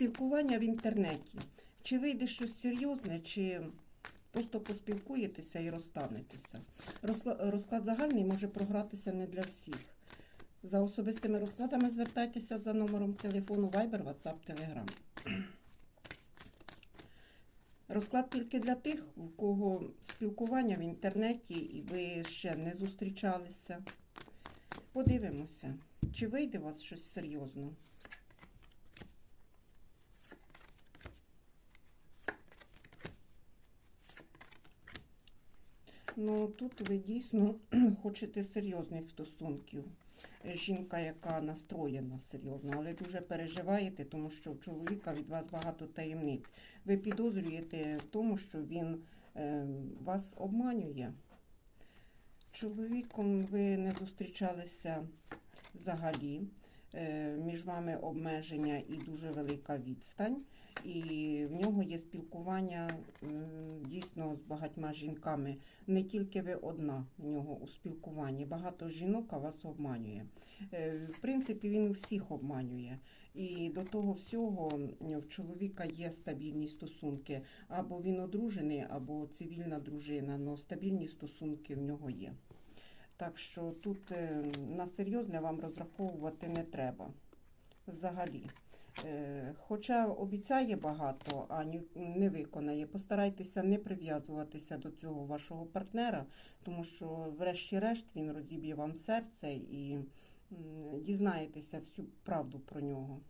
Спілкування в інтернеті. Чи вийде щось серйозне, чи просто поспілкуєтеся і розстанетеся. Розклад загальний може програтися не для всіх. За особистими розкладами звертайтеся за номером телефону Viber, WhatsApp, Telegram. Розклад тільки для тих, у кого спілкування в інтернеті і ви ще не зустрічалися. Подивимося, чи вийде у вас щось серйозно. Ну, тут ви дійсно хочете серйозних стосунків. Е, Жінка, яка настроєна серйозно, але дуже переживаєте, тому що в чоловіка від вас багато таємниць. Ви підозрюєте в тому, що він е, вас обманює. Чоловіком ви не зустрічалися взагалі. Е, Між вами обмеження і дуже велика відстань, і в нього є спілкування дійсно з багатьма жінками. Не тільки ви одна в нього у спілкуванні. Багато жінок вас обманює. Е, В принципі, він всіх обманює. І до того всього в чоловіка є стабільні стосунки. Або він одружений, або цивільна дружина, але стабільні стосунки в нього є. Так що тут е, на серйозне вам розраховувати не треба. Взагалі. Е, Хоча обіцяє багато, а не виконає, постарайтеся не прив'язуватися до цього вашого партнера, тому що, врешті-решт, він розіб'є вам серце і дізнаєтеся всю правду про нього.